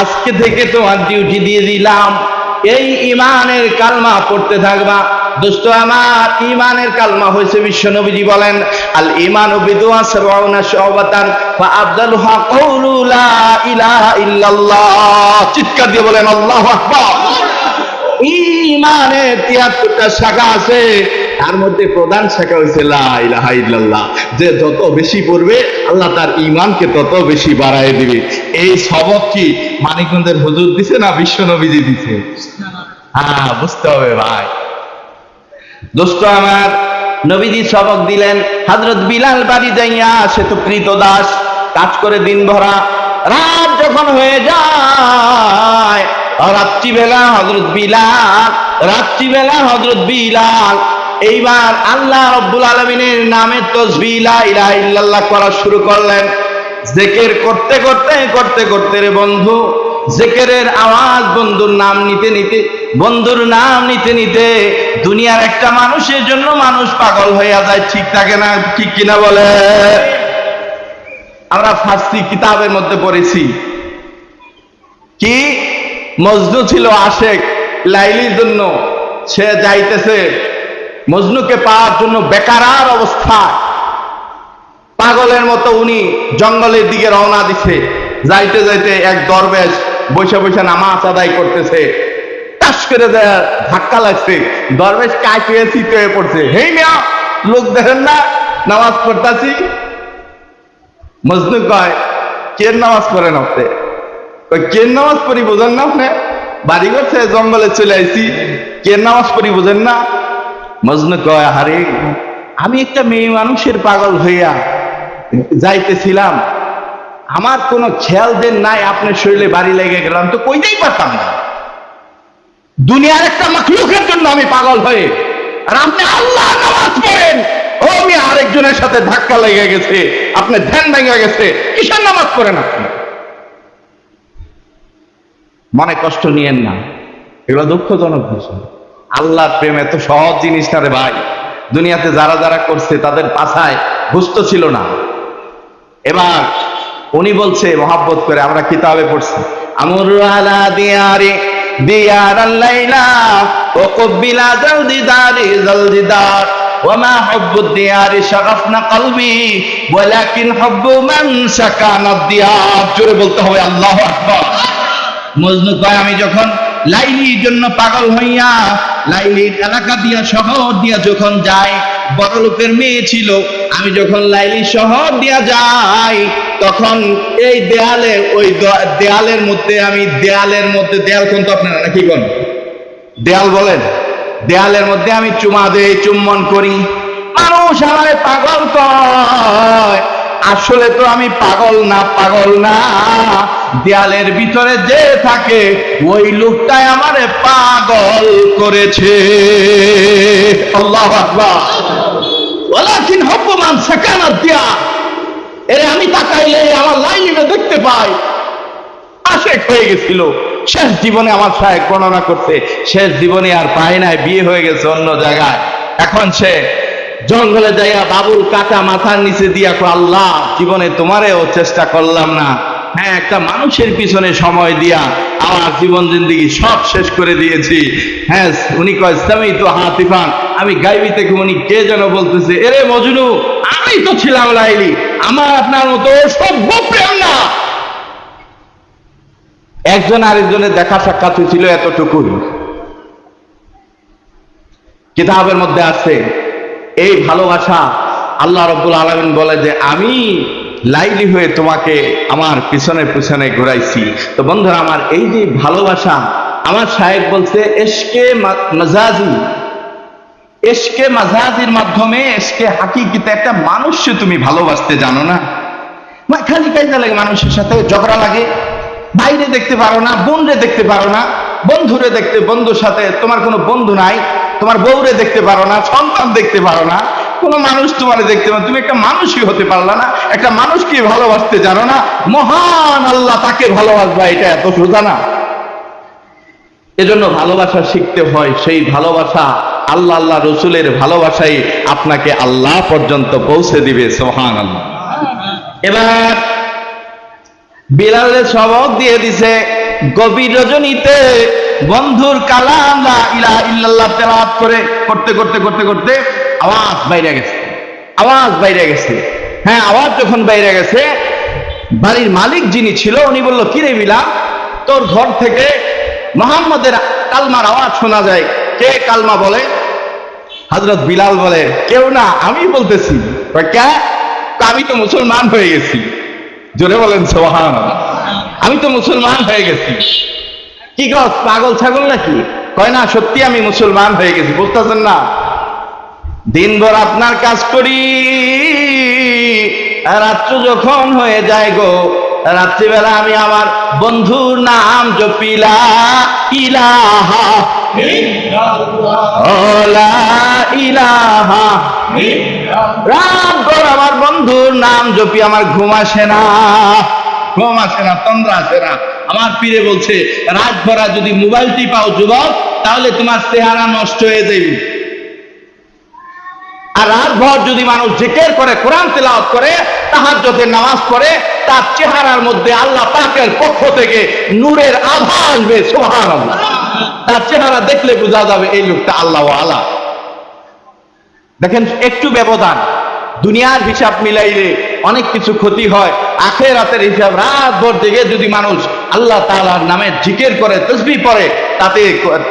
আজকে থেকে তোমার ডিউটি দিয়ে দিলাম। এই ইমানের কালমা পড়তে থাকবা। দোস্ত আমার ইমানের কালমা হয়েছে বিশ্ব নবীজি বলেন আল ইমান বিদুয়া সাবাউনা শাওবাতান ফা আফদালুহা কাউলু লা ইলাহা ইল্লাল্লাহ। চিৎকার দিয়ে বলেন আল্লাহু আকবার। ইমানের তিয়াত্তরটা শাখা আছে। তার মধ্যে প্রধান শাখা হচ্ছে লা ইলাহা ইল্লাল্লাহ। যে যত বেশি পড়বে, আল্লাহ তার ইমানকে তত বেশি বাড়ায় দিবে। এই সবক কি মানিকগঞ্জের হুজুর দিছে না বিশ্ব নবীজি দিছে? হ্যাঁ বুঝতে হবে ভাই। দোস্ত আমার, নবীজি সবক দিলেন। হযরত বিলাল বাড়ি যাইয়া, সে তো কৃত দাস, কাজ করে দিন ভরা। রাত যখন হয়ে যায়, রাত্রিবেলা হজরত বিলাল, রাত্রিবেলা হজরত বিলাল এইবার আল্লাহ রব্বুল আলমিনের নামে তসবি লা ইলাহা করা শুরু করলেন। জেকের করতে করতে করতে করতে রে বন্ধু, জেকেরের আওয়াজ বন্ধুর নাম নিতে নিতে, বন্ধুর নাম নিতে নিতে দুনিয়ার একটা মানুষের জন্য মানুষ পাগল হইয়া যায়, ঠিক থাকে না, ঠিক কিনা বলে? আমরা ফার্সি কিতাবের মধ্যে পড়েছি। কি? মজনু ছিল আশেক, লাইলির জন্য। সে যাইতেছে মজনুকে পাওয়ার জন্য বেকারার অবস্থা। পাগলের মতো উনি জঙ্গলের দিকে রওনা দিছে। যাইতে যাইতে এক দরবেশ বসে বসে নামাজ আদায় করতেছে। টাস করে ধাক্কা লাগছে। দরবেশ কাটিয়ে চিত হয়ে পড়ছে। হেই মিয়া, লোক দেখেন না? নামাজ পড়তাছি? মজনু কয়, কেন নামাজ পড়েন আপনি? কেন নামাজ পড়ি বোঝেন না আপনি? বাড়ি করছে জঙ্গলে চলে আইছি। কেন নামাজ পড়ি বোঝেন না? মজনু কয় হারে আমি একটা মেয়ে মানুষের পাগল হইয়া যাইতেছিলাম। আমার কোনো খেয়াল দেন নাই, আপনার শরীরে বাড়ি লেগে গেলাম। তো কইতেই পারতাম না। দুনিয়ার একটা মাখলুকের জন্য আমি পাগল হয়ে আর আপনি আল্লাহ নামাজ পড়েন। ও, আমি আরেকজনের সাথে ধাক্কা লেগে গেছে, আপনার ধ্যান ভেঙে গেছে। কিসের নামাজ পড়েন আপনি? মনে কষ্ট নিয়েন না। এগুলো দুঃখজনক বিষয়। আল্লাহর প্রেম এত সহজ জিনিস না রে ভাই দুনিয়াতে যারা যারা করছে তাদের পাছায় বুঝত ছিল না এবার উনি বলছে মহাব্বত করে আমরা কিতাবে পড়ছি আমর আলা দিয়ারে দিয়ার লাইলা ও কব্বিলা জলদি দারি জলদি দার وما حب الديار شغفنا قلبي ولكن حب من سكن الديار জোরে বলতে হবে আল্লাহু আকবার মজনু কয় আমি যখন লাইলির জন্য পাগল হইয়া লাইলির এলাকা দিয়া, শহর দিয়া যখন যাই বড় লোকের মেয়ে ছিল, আমি যখন লাইলি শহর দিয়া যাই, তখন এই দেয়ালে, ওই দেয়ালের মধ্যে, আমি দেয়ালের মধ্যে, দেয়াল কোন তো আপনারা নাকি কোন দেয়াল বলেন। দেয়ালের মধ্যে আমি চুমা দেই, চুম্বন করি। মানুষ আমারে পাগল কয়। আসলে তো আমি পাগল না পাগল না। দেয়ালের ভিতরে যে থাকে, ওই লোকটাই আমারে পাগল করেছে। আল্লাহ ওয়ালাকিন হব্বমান সাকানাত দিয়া এরে আমি তাকাইলে আমার লাইনে দেখতে পাই, আশেক হয়ে গেছিল। শেষ জীবনে আমার সাহেব বর্ণনা করতে শেষ জীবনে আর পায় নাই, বিয়ে হয়ে গেছে অন্য জায়গায়। এখন সে জঙ্গলে যাইয়া বাবুল কাটা মাথার নিচে দিয়া আল্লাহ, জীবনে তোমারেও চেষ্টা করলাম না। হ্যাঁ একটা মানুষের পিছনে সময় দিয়া আমার জীবন জিন্দিগি সব শেষ করে দিয়েছি। হ্যাঁ উনি কয় ইসলামী তো হাতিফান, আমি গাইবি থেকে উনি কে যেন বলতেছে, এরে মজনু, আমি তো ছিলাম লাইলি, আমার আপনার মতো সভ্য প্রেম না। একজন আরেকজনের দেখা সাক্ষাৎ হয়েছিল এতটুকুই। কিতাবের মধ্যে আছে, এই ভালোবাসা আল্লাহ রব্বুল আলমিন বলে যে, আমি লাইলি হয়ে তোমাকে আমার পিছনে পিছনে ঘুরাইছি। তো বন্ধুরা, আমার এই যে ভালোবাসা, আমার সাহেব বলছে, এসকে মাজাজি, এসকে মাজাজির মাধ্যমে, এসকে হাকিকিতে একটা মানুষকে তুমি ভালোবাসতে জানো না? খালি কাজে লাগে মানুষের সাথে ঝগড়া লাগে। বাইরে দেখতে পারো না, বোনরে দেখতে পারো না, বন্ধুরে দেখতে, বন্ধুর সাথে তোমার কোনো বন্ধু নাই, তোমার বউরে দেখতে পারো না, সন্তান দেখতে পারো না। কোনো মানুষ তোমার দেখতে পারো তুমি একটা মানুষই হতে পারলা না। একটা মানুষকে ভালোবাসতে জানো না। মহান আল্লাহ তাকে ভালোবাসবা, এটা এত সোজা না। এজন্য ভালোবাসা শিখতে হয়। সেই ভালোবাসা আল্লাহ আল্লাহ রসুলের ভালোবাসাই আপনাকে আল্লাহ পর্যন্ত পৌঁছে দিবে সোহান আল্লাহ এবার বিলালের সবক দিয়ে দিছে, গভীর রজনীতে বন্ধুর কালাম লা ইলাহা ইল্লাল্লাহ তেলাওয়াত করে, করতে করতে করতে করতে আওয়াজ বাইরে গেছে। আওয়াজ বাইরে গেছে। হ্যাঁ আওয়াজ যখন বাইরে গেছে, বাড়ির মালিক যিনি ছিল, উনি বলল, কি রে বিলাল, তোর ঘর থেকে মোহাম্মদের কালমার আওয়াজ শোনা যায়। কে কালমা বলে? হজরত বিলাল বলে, কেউ না, আমি বলতেছি। আমি তো মুসলমান হয়ে গেছি। জোরে বলেন সোহান আমি তো মুসলমান হয়ে গেছি। কি গছ পাগল ছাগল নাকি? কয় না, সত্যি আমি মুসলমান হয়ে গেছি বুঝতেছেন না। দিনভর আপনার কাজ করি। রাত্র যখন হয়ে যায় গো, রাত্রিবেলা আমি আমার বন্ধুর নাম জপিলা। ইলাহা ইলাহা রাত ভর আমার বন্ধুর নাম জপি, আমার ঘুম আসে না। ঘুম আসে না, তন্দ্রা আসে না। আমার পীরে বলছে, রাত ভরা যদি মোবাইল টিপাও যুবক, তাহলে তোমার চেহারা নষ্ট হয়ে যাবে। আর রাত ভর যদি মানুষ জিকের করে, কোরআন তেলাওয়াত করে তাহার যদি নামাজ পড়ে, তার চেহারার মধ্যে আল্লাহ পাকের পক্ষ থেকে নূরের আভা আসবে সুবহানাল্লাহ। তার চেহারা দেখলে বোঝা যাবে এই লোকটা আল্লাহ আলা। দেখেন, একটু ব্যবধান। দুনিয়ার হিসাব মিলাইলে অনেক কিছু ক্ষতি হয়। আখের রাতের হিসাব রাত ভর জেগে যদি মানুষ আল্লাহ তাআলার নামে জিকির করে, তসবি পড়ে, তাতে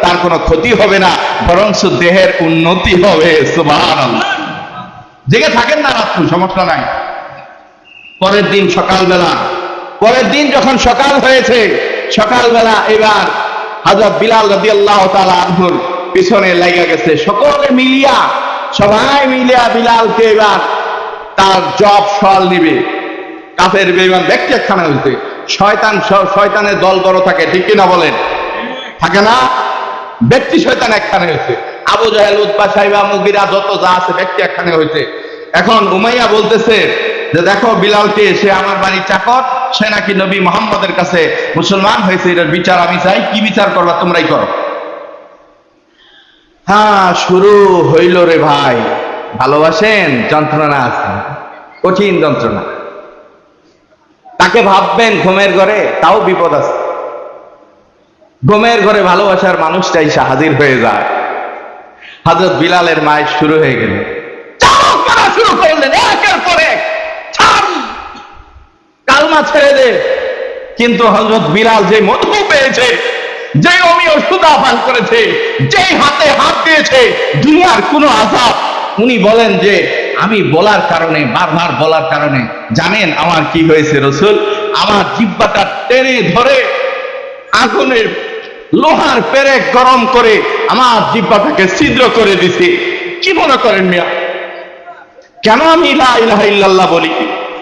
তার কোনো ক্ষতি হবে না, বরঞ্চ দেহের উন্নতি হবে। জেগে থাকেন না রাত্রি, সমস্যা নাই। পরের দিন সকালবেলা। পরের দিন যখন সকাল হয়েছে, সকালবেলা এবার হাজরত বিলাল রাদিয়াল্লাহু তাআলা আনহুর পিছনে লাগা গেছে। সকলে মিলিয়া, সবাই মিলিয়া বিলালকে এবার তার জব সল নিবে। কাফের, বেঈমান, ব্যক্তি একখানে হইছে শয়তান শয়তানের দল বড় থাকে, ঠিক কিনা বলেন? থাকে না? ব্যক্তি শয়তান একখানে হয়েছে আবু জাহেল উৎপা সাইবা, মুগিরা, যত যা আছে ব্যক্তি একখানে হয়েছে এখন উমাইয়া বলতেছে যে, দেখো, বিলালকে সে আমার বাড়ি চাকর, সে নাকি নবী মোহাম্মদের কাছে মুসলমান হয়েছে এটার বিচার আমি চাই। কি বিচার করবা তোমরাই করো? হ্যাঁ শুরু হইল রে ভাই। ভালোবাসেন, যন্ত্রণা আছে। কঠিন যন্ত্রণা। তাকে ভাববেন ঘুমের ঘরে, তাও বিপদ আছে। ঘুমের ঘরে ভালোবাসার মানুষটাই সে হাজির হয়ে যায়। হজরত বিলালের মায়ের শুরু হয়ে গেল। শুরু করলেন, একের কালমা ছেড়ে দে। কিন্তু হজরত বিলাল যে মধু পেয়েছে, যে অমিয় সুদা পান করেছে, যে হাতে হাত দিয়েছে, দুনিয়ার কোনো আজাব উনি বলেন যে, আমি বলার কারণে, বারবার বলার কারণে, জানেন আমার কি হয়েছে রসুল? আমার জিব্বাটা টেনে ধরে আগুনের লোহার পেরেক গরম করে আমার জিব্বাটাকে ছিদ্র করে দিছে। কি মনে করেন মিয়া? কেন আমি ইলাহা ইল্লাল্লাহ বলি?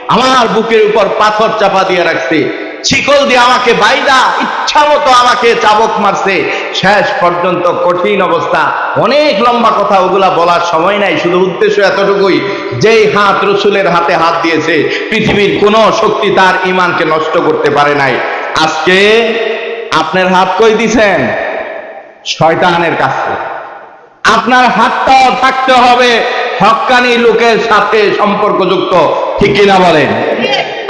আমার বুকের উপর পাথর চাপা দিয়ে রাখছে। শিকল দিয়ে আমাকে বাইদা, ইচ্ছা মতো আমাকে চাবক মারছে। শেষ পর্যন্ত কঠিন অবস্থা। অনেক লম্বা কথা ওগুলা বলার সময় নাই, শুধু উদ্দেশ্য এতটুকুই। যেই হাত রসুলের হাতে হাত দিয়েছে, পৃথিবীর কোনো শক্তি তার ইমানকে নষ্ট করতে পারে নাই। আজকে আপনার হাত কই দিছেন? শয়তানের কাছে। আপনার হাতটাও থাকতে হবে হক্কানি লোকের সাথে সম্পর্কযুক্ত। ঠিক কিনা বলেন?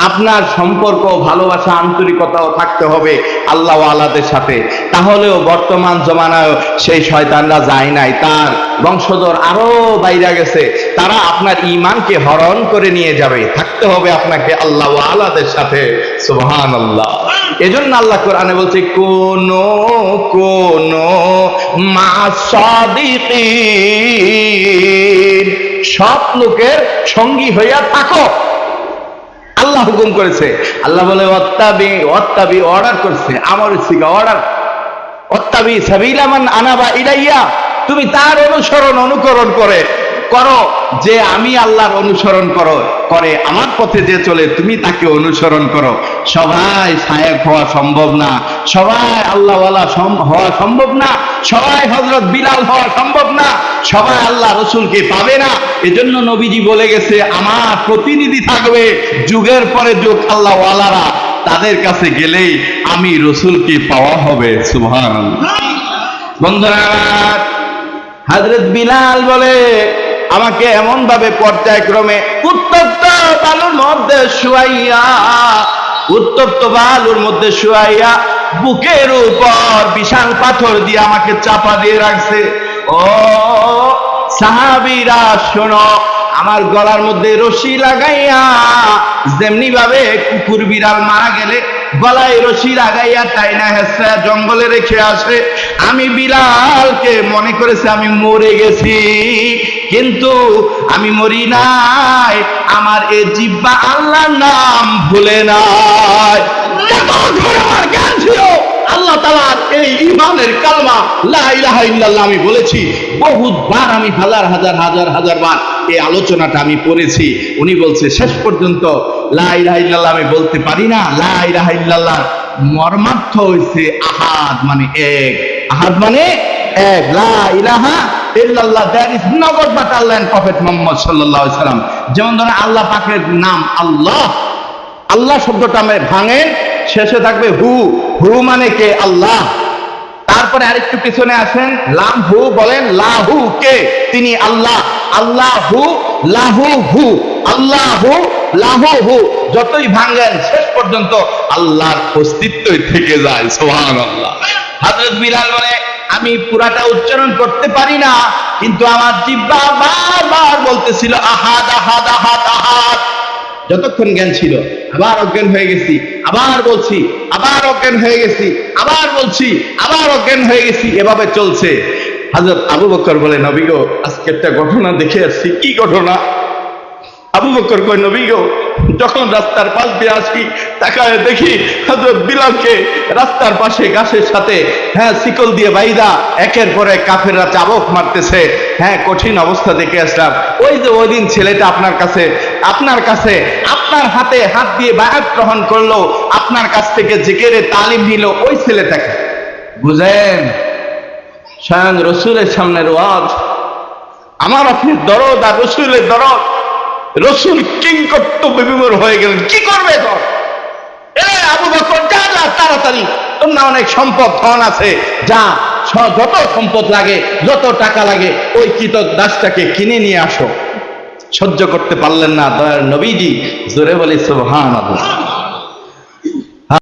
আপনার সম্পর্ক, ভালোবাসা, আন্তরিকতাও থাকতে হবে আল্লাহ আলাদের সাথে। তাহলেও বর্তমান জমানায় সেই শয়তানরা যায় নাই। তার বংশধর আরও বাইরে গেছে। তারা আপনার ইমানকে হরণ করে নিয়ে যাবে। থাকতে হবে আপনাকে আল্লাহ আলাদের সাথে। সুবহান আল্লাহ এজন্য আল্লাহ কোরআনে বলছে, কোন কোন মা সব লোকের সঙ্গী হইয়া থাকো। আল্লাহ হুকুম করেছে। আল্লাহ বলে অত্যাবি অত্যাবি অর্ডার করছে। আমার সিগা অর্ডার অত্যাবি সাবিলামান আনাবা ইলাইয়া। তুমি তার অনুসরণ, অনুকরণ করে করো, যে আমি আল্লাহর অনুসরণ করো, করে আমার পথে যে চলে, তুমি তাকে অনুসরণ করো। সবাই সাহেব হওয়া সম্ভব না, সবাই আল্লাহওয়ালা হওয়া সম্ভব না, সবাই হজরত বিলাল হওয়া সম্ভব না, সবাই আল্লাহ রসুলকে পাবে না। এজন্য নবীজি বলে গেছে, আমার প্রতিনিধি থাকবে, যুগের পরে যুগ আল্লাহওয়ালারা তাদের কাছে গেলেই আমি রসুলকে পাওয়া হবে সুভান বন্ধুরা হজরত বিলাল বলে আমাকে এমন ভাবে পর্যায়ক্রমে উত্তপ্ত বালুর মধ্যে শুয়াইয়া, উত্তপ্ত বালুর মধ্যে শুয়াইয়া বুকের উপর বিশাল পাথর দিয়ে আমাকে চাপা দিয়ে রাখছে। ও সাহাবিরা, শোনো, আমার গলার মধ্যে রশি লাগাইয়া, যেমনি ভাবে কুকুর বিড়াল মারা গেলে গলায় রশি লাগাইয়া তাই না হেসরা জঙ্গলে রেখে আসে। আমি বিড়ালকে মনে করেছে আমি মরে গেছি। কিন্তু আমি মরি নাই, আমার এ জিব্বা আল্লাহর নাম ভুলে নাই। আল্লাহ তালার এই ইমানের কালমা আমি বলেছি। বহুতবার আমি হাজার হাজার হাজার হাজার বার এই আলোচনাটা আমি পড়েছি। উনি বলছে, শেষ পর্যন্ত লা ইলাহা ইল্লাল্লাহ আমি বলতে পারি না। লা ইলাহা ইল্লাল্লাহ মর্মার্থ হয়েছে আহাদ মানে এক। আহাদ মানে এক। লা ইলাহা ইল্লাল্লাহ there is no god but Allah and prophet Muhammad সাল্লাল্লাহু আলাইহি সাল্লাম। যেমন আল্লাহ পাকের নাম আল্লাহ। আল্লাহ শব্দটা আমি ভাঙেন শেষে থাকবে হু। হু মানে কে? আল্লাহ। তারপরে আরেকটু পিছনে আসেন, লাম হু বলেন, লাহু কে? তিনি আল্লাহ। আল্লাহ, লাহু হু। আল্লাহ, লাহু হু। যতই ভাঙেন, শেষ পর্যন্ত আল্লাহর অস্তিত্বই থেকে যায় বিলাল বলে আমি পুরাটা উচ্চারণ করতে পারি না, কিন্তু আমার জিব্বা বারবার বলতেছিল, আহাদ আহাদ আহাদ আহাদ। যতক্ষণ জ্ঞান ছিল, আবার অজ্ঞান হয়ে গেছি, আবার বলছি, আবার অজ্ঞান হয়ে গেছি, আবার বলছি, আবার অজ্ঞান হয়ে গেছি, এভাবে চলছে। হাজরত আবু বকর বলে, নবী গো, আজকে একটা ঘটনা দেখে আসছি। কি ঘটনা? আবু বকর কয়, নবী গো, যখন রাস্তার পাশ দিয়ে আসি তাকায় দেখি হযরত বিলালকে রাস্তার পাশে গাছের সাথে হ্যাঁ দিয়ে বাইদা, একের পর কাফেররা চাবক মারতেছে। হ্যাঁ কঠিন অবস্থা দেখে আসলাম। ওই যে ওই দিন ছেলেটা আপনার কাছে আপনার কাছে, আপনার হাতে হাত দিয়ে বায়াত গ্রহণ করল, আপনার কাছ থেকে তালিম নিল ওই ছেলেটাকে। বুঝেন? স্বয়ং রসুলের সামনের আমার আপনি দরদ আর রসুলের দরদ। রসুল কিংকর্ত বিবিমর হয়ে গেলেন। কি করবে এখন আবু বকর, যা যা তাড়াতাড়ি। তোমরা অনেক সম্পদ, ধন আছে। যা যত সম্পদ লাগে, যত টাকা লাগে, ওই কৃত দাসটাকে কিনে নিয়ে আসো। সহ্য করতে পারলেন না দয়ার নবীজি। জোরে বলে সুবহান আল্লাহ